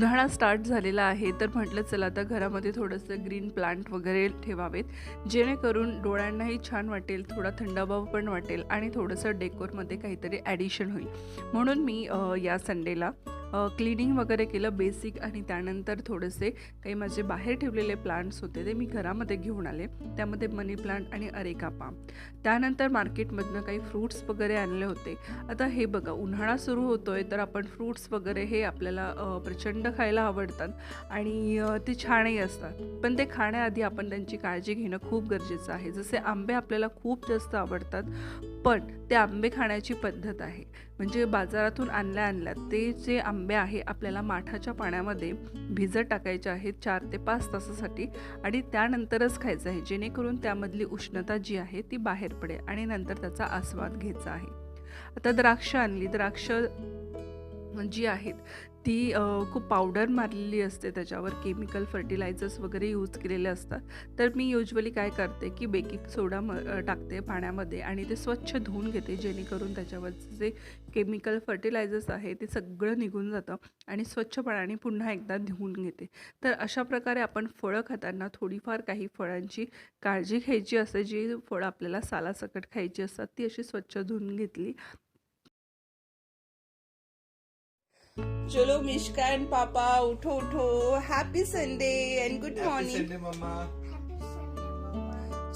उन्हाळा स्टार्ट झालेला आहे तर म्हटलं चला आता घरामध्ये थोडंसं ग्रीन प्लांट वगैरे ठेवावेत. जेणेकरून डोळ्यांनाही छान वाटेल थोडा थंडाभाव पण वाटेल आणि थोडंसं डेकोरमध्ये काहीतरी ॲडिशन होईल. म्हणून मी या संडेला क्लिनिंग वगैरे केलं बेसिक आणि त्यानंतर थोडेसे काही माझे बाहेर ठेवलेले प्लांट्स होते ते मी घरामध्ये घेऊन आले. त्यामध्ये मनी प्लांट आणि अरेका पाम त्यानंतर मार्केटमधनं काही फ्रूट्स वगैरे आणले होते. आता हे बघा उन्हाळा सुरू होतो आहे तर आपण फ्रूट्स वगैरे हे आपल्याला प्रचंड खायला आवडतात आणि ते छानही असतात. पण ते खाण्याआधी आपण त्यांची काळजी घेणं खूप गरजेचं आहे. जसे आंबे आपल्याला खूप जास्त आवडतात पण ते आंबे खाण्याची पद्धत आहे. म्हणजे बाजारातून आणल्या आणल्या ते जे आंबे आंबे आहे आपल्याला माठाच्या पाण्यामध्ये भिजत टाकायचे आहेत चार ते पाच तासासाठी आणि त्यानंतरच खायचं आहे. जेणेकरून त्यामधली उष्णता जी आहे ती बाहेर पडेल आणि नंतर त्याचा आस्वाद घ्यायचा आहे. आता द्राक्ष आणली. द्राक्ष जी आहेत ती खूप पावडर मारलेली असते त्याच्यावर केमिकल फर्टिलायझर्स वगैरे यूज केलेले असतात. तर मी युजली काय करते की बेकिंग सोडा म टाकते पाण्यामध्ये आणि ते स्वच्छ धुवून घेते जेणेकरून त्याच्यावरचं जे केमिकल फर्टिलायझर्स आहे ते सगळं निघून जातं आणि स्वच्छ पाण्याने पुन्हा एकदा धुवून घेते. तर अशा प्रकारे आपण फळं खाताना थोडीफार काही फळांची काळजी घ्यायची असते जी फळं आपल्याला सालासकट खायची असतात ती अशी स्वच्छ धुवून घेतली चलो मिश्का एंड पापा उठो उठो. हैप्पी संडे एंड गुड मम्मा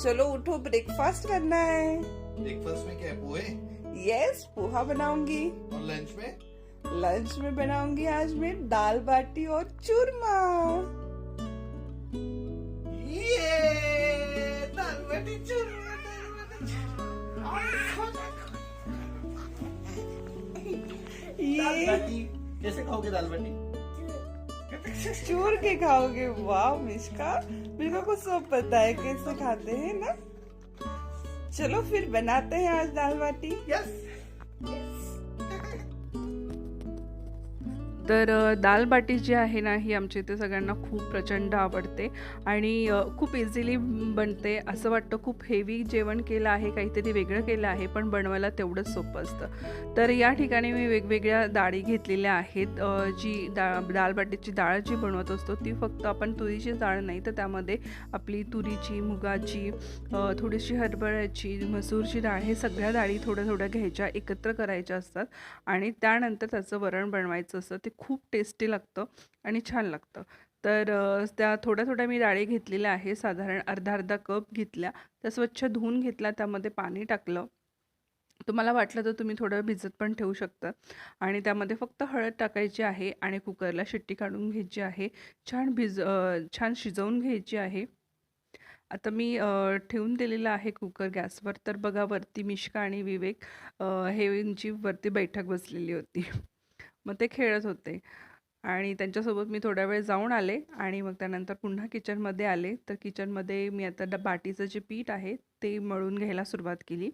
चलो उठो ब्रेकफास्ट करना है. ब्रेकफास्ट में क्या पोहे? यस पोहा बनाऊँगी. और लंच में? लंच में बनाऊँगी आज मैं दाल बाटी और चूरमा. ये दाल बाटी चूरमा दाल बाटी चूरमा. दाल ये बाटी कैसे खाओगे दाल बाटी? चूर के खाओगे वाह मिश्का। मिश्का को सब पता है कैसे खाते हैं ना? चलो फिर बनाते हैं आज दाल बाटी। यस तर दाल बाटी जी आहे ना ही आमच्या इथे सगळ्यांना खूप प्रचंड आवडते आणि खूप इझिली बनते. असं वाटतं खूप हेवी जेवण केलं आहे काहीतरी वेगळं केलं आहे पण बनवायला तेवढंच सोपं असतं. तर या ठिकाणी मी वेगवेगळ्या डाळी घेतलेल्या आहेत. जी डा दाल बाटीची डाळ जी बनवत असतो ती फक्त आपण तुरीची डाळ नाही तर त्यामध्ये आपली तुरीची मुगाची थोडीशी हरभऱ्याची मसूरची डाळ हे सगळ्या डाळी थोड्या थोड्या घ्यायच्या एकत्र करायच्या असतात आणि त्यानंतर त्याचं वरण बनवायचं असतं. ते खूप टेस्टी लागतं आणि छान लागतं. तर त्या थोड्या थोड्या मी डाळी घेतलेल्या आहे साधारण अर्धा अर्धा कप घेतल्या. त्या स्वच्छ धुवून घेतल्या त्यामध्ये पाणी टाकलं. तुम्हाला वाटलं तर तुम्ही थोडं भिजत पण ठेवू शकता. आणि त्यामध्ये फक्त हळद टाकायची आहे आणि कुकरला शिट्टी काढून घ्यायची आहे. छान भिज छान शिजवून घ्यायची आहे. आता मी ठेवून दिलेलं आहे कुकर गॅसवर. तर बघा वरती मिश्का आणि विवेक हे यांची वरती बैठक बसलेली होती. मग ते खेळत होते. आणि त्यांच्यासोबत मी थोड्या वेळ जाऊन आले आणि मग त्यानंतर पुन्हा किचनमध्ये आले. तर किचनमध्ये मी आता ड बाटीचं जे पीठ आहे ते मळून घ्यायला सुरुवात केली.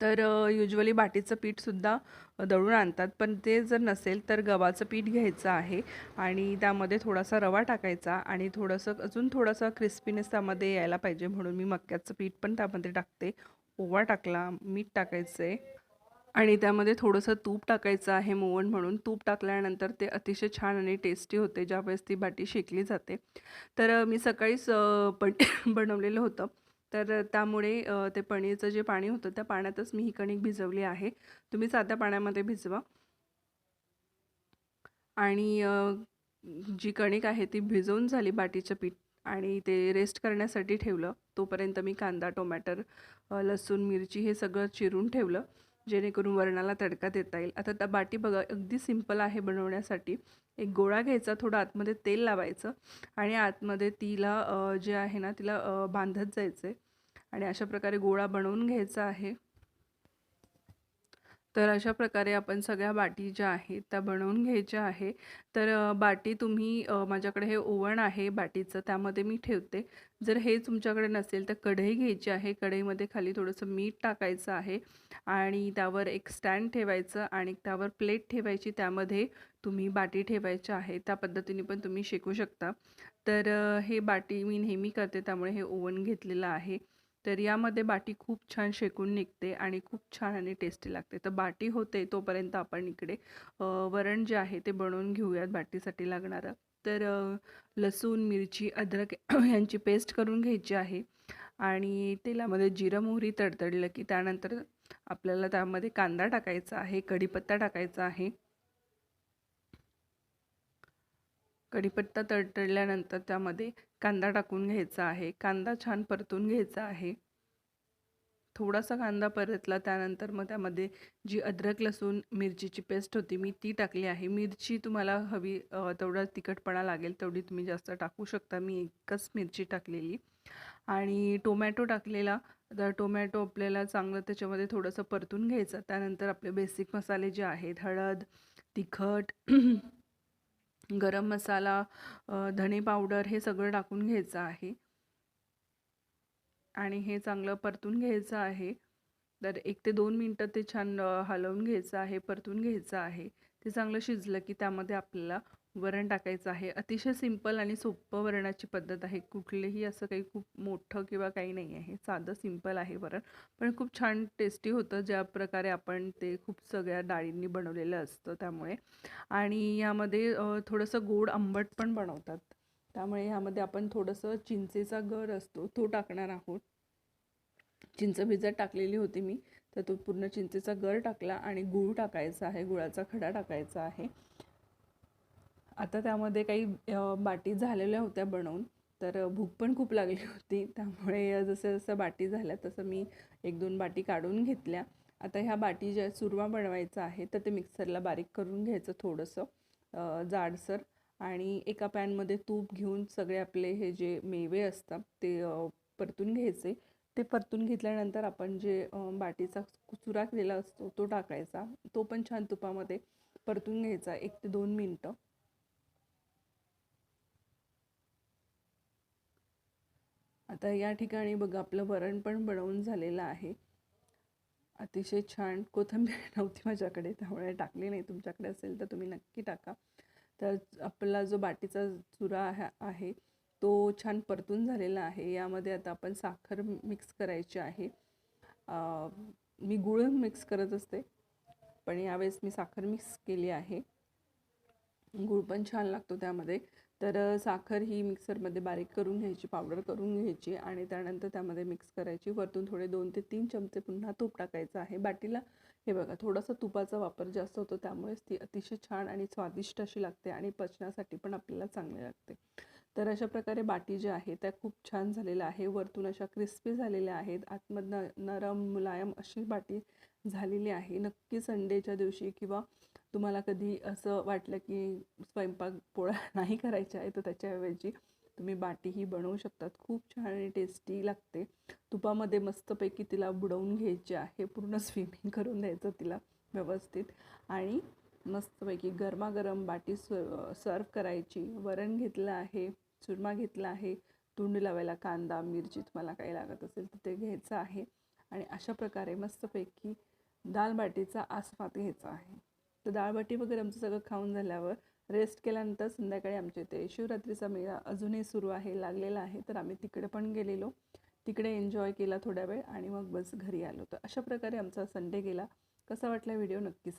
तर युजली बाटीचं पीठसुद्धा दळून आणतात. पण ते जर नसेल तर गव्हाचं पीठ घ्यायचं आहे. आणि त्यामध्ये थोडासा रवा टाकायचा आणि थोडंसं अजून थोडासा क्रिस्पीनेस त्यामध्ये यायला पाहिजे म्हणून मी मक्याचं पीठ पण त्यामध्ये टाकते. ओवा टाकला मीठ टाकायचं आहे आणि त्यामध्ये थोडंसं तूप टाकायचं आहे मोवण म्हणून. तूप टाकल्यानंतर ते अतिशय छान आणि टेस्टी होते ज्यावेळेस ती बाटी शेकली जाते. तर मी सकाळीच पण बनवलेलं होतं. तर त्यामुळे ते पनीरचं जे पाणी होतं त्या पाण्यातच मी ही कणिक भिजवली आहे. तुम्ही साध्या पाण्यामध्ये भिजवा. आणि जी कणिक आहे ती भिजवून झाली बाटीचं पीठ आणि ते रेस्ट करण्यासाठी ठेवलं. तोपर्यंत मी कांदा टोमॅटर लसूण मिरची हे सगळं चिरून ठेवलं. जेणेकरून वरणाला तडका देता येईल. आता त्या बाटी बघा अगदी सिंपल आहे बनवण्यासाठी. एक गोळा घ्यायचा थोडं आतमध्ये तेल लावायचं आणि आतमध्ये तिला जे आहे ना तिला बांधत जायचं आहे आणि अशा प्रकारे गोळा बनवून घ्यायचा आहे. तर अशा प्रकारे आपण सगळ्या बाटी ज्या आहेत त्या बनवून घ्यायच्या आहे. तर बाटी तुम्ही माझ्याकडे हे ओवण आहे बाटीचं त्यामध्ये मी ठेवते. जर हे तुमच्याकडे नसेल तर कढई घ्यायची आहे. कढईमध्ये खाली थोडंसं मीठ टाकायचं आहे आणि त्यावर एक स्टँड ठेवायचं आणि त्यावर प्लेट ठेवायची. त्यामध्ये तुम्ही बाटी ठेवायच्या आहे त्या पद्धतीने पण तुम्ही शिकू शकता. तर हे बाटी मी नेहमी करते त्यामुळे हे ओवन घेतलेलं आहे. तर यामध्ये बाटी खूप छान शेकून निघते आणि खूप छान आणि टेस्टी लागते. तर बाटी होते तोपर्यंत आपण इकडे वरण जे आहे ते बनवून घेऊयात बाटीसाठी लागणारं. तर लसूण मिरची अद्रक यांची पेस्ट करून घ्यायची आहे. आणि तेलामध्ये जिरं मोहरी तडतडलं की त्यानंतर आपल्याला त्यामध्ये कांदा टाकायचा आहे कढीपत्ता टाकायचा आहे. कढीपत्ता तडतडल्यानंतर त्यामध्ये कांदा टाकून घ्यायचा आहे. कांदा छान परतून घ्यायचा आहे. थोडासा कांदा परतला त्यानंतर मग त्यामध्ये जी अद्रक लसूण मिरचीची पेस्ट होती मी ती टाकली आहे. मिरची तुम्हाला हवी तेवढा तिखटपणा लागेल तेवढी तुम्ही जास्त टाकू शकता. मी एकच मिरची टाकलेली. आणि टोमॅटो टाकलेला तर टोमॅटो आपल्याला चांगलं त्याच्यामध्ये थोडंसं परतून घ्यायचं. त्यानंतर आपले बेसिक मसाले जे आहेत हळद तिखट गरम मसाला धणे पावडर हे सगळं टाकून घ्यायचं आहे. आणि हे चांगलं परतून घ्यायचं आहे. तर एक ते दोन मिनटं ते छान हलवून घ्यायचं आहे परतून घ्यायचं आहे. ते चांगलं शिजलं की त्यामध्ये आपल्याला वरण टाकायचं आहे. अतिशय सिंपल आणि सोपं वरणाची पद्धत आहे. कुठलेही असं काही खूप मोठं किंवा काही नाही आहे. साधं सिंपल आहे वरण. पण खूप छान टेस्टी होतं. ज्या प्रकारे आपण ते खूप सगळ्या डाळींनी बनवलेलं असतं त्यामुळे. आणि यामध्ये थोडंसं गोड आंबट पण बनवतात. त्यामुळे ह्यामध्ये आपण थोडंसं चिंचेचा गर असतो तो टाकणार आहोत. चिंच भिजत टाकलेली होती मी तर तो पूर्ण चिंचेचा गर टाकला आणि गूळ टाकायचा आहे. गुळाचा खडा टाकायचा आहे. आता त्यामध्ये काही बाटी झालेल्या होत्या बनवून तर भूक पण खूप लागली होती. त्यामुळे जसं जसं बाटी झाल्या तसं मी एक दोन बाटी काढून घेतल्या. आता ह्या बाटी ज्या चुरमा बनवायचा आहे तर ते मिक्सरला बारीक करून घ्यायचं थोडंसं जाडसर आणि एका पॅनमध्ये तूप घेऊन सगळे आपले हे जे मेवे असतात ते परतून घ्यायचे. ते परतून घेतल्यानंतर आपण जे बाटीचा चुरा केलेला असतो तो टाकायचा. तो पण छान तुपामध्ये परतून घ्यायचा एक ते दोन मिनटं. आता या ठिकाणी बघा आपलं वरण पण बनवून झालेलं आहे. अतिशय छान कोथिंबीर नव्हती माझ्याकडे त्यामुळे टाकली नाही. तुमच्याकडे असेल तर तुम्ही नक्की टाका. तर आपला जो बाटीचा चुरा आहे तो छान परतून झालेला आहे. यामध्ये आता आपण साखर मिक्स करायची आहे. मी गुळ मिक्स करत असते पण यावेळेस मी साखर मिक्स केली आहे. गूळ पण छान लागतो त्यामध्ये. तर साखर ही मिक्सरमध्ये बारीक करून घ्यायची पावडर करून घ्यायची आणि त्यानंतर त्यामध्ये मिक्स करायची. वरतून थोडे दोन ते तीन चमचे पुन्हा तूप टाकायचं आहे. बाटीला हे बघा थोडासा तुपाचा वापर जास्त होतो त्यामुळेच ती अतिशय छान आणि स्वादिष्ट अशी लागते आणि पचनासाठी पण आपल्याला चांगली लागते. तर अशा प्रकारे बाटी ज्या आहे त्या खूप छान झालेल्या आहे. वरतून अशा क्रिस्पी झालेल्या आहेत. आतमधनं नरम मुलायम अशी बाटी झालेली आहे. नक्की संडेच्या दिवशी किंवा तुम्हाला कधी असं वाटलं की स्वयंपाक पोळा नाही करायचा आहे तर त्याच्याऐवजी तुम्ही बाटीही बनवू शकतात. खूप छान आणि टेस्टी लागते. तुपामध्ये मस्तपैकी तिला बुडवून घ्यायची आहे. पूर्ण स्विमिंग करून द्यायचं तिला व्यवस्थित. आणि मस्तपैकी गरमागरम बाटी स सर्व करायची. वरण घेतलं आहे चुरमा घेतला आहे तोंड लावायला कांदा मिरची तुम्हाला काही लागत असेल तर ते घ्यायचं आहे. आणि अशा प्रकारे मस्तपैकी दाल बाटीचा आस्वाद घ्यायचा आहे. तर डाळबाटी वगैरे आमचं सगळं खाऊन झाल्यावर रेस्ट केल्यानंतर संध्याकाळी आमच्या इथे शिवरात्रीचा मेळा अजूनही सुरू आहे लागलेला आहे. तर आम्ही तिकडे पण गेलेलो. तिकडे एन्जॉय केला थोड्या वेळ आणि मग बस घरी आलो. तर अशा प्रकारे आमचा संडे गेला. कसा वाटला व्हिडिओ नक्की सांगा.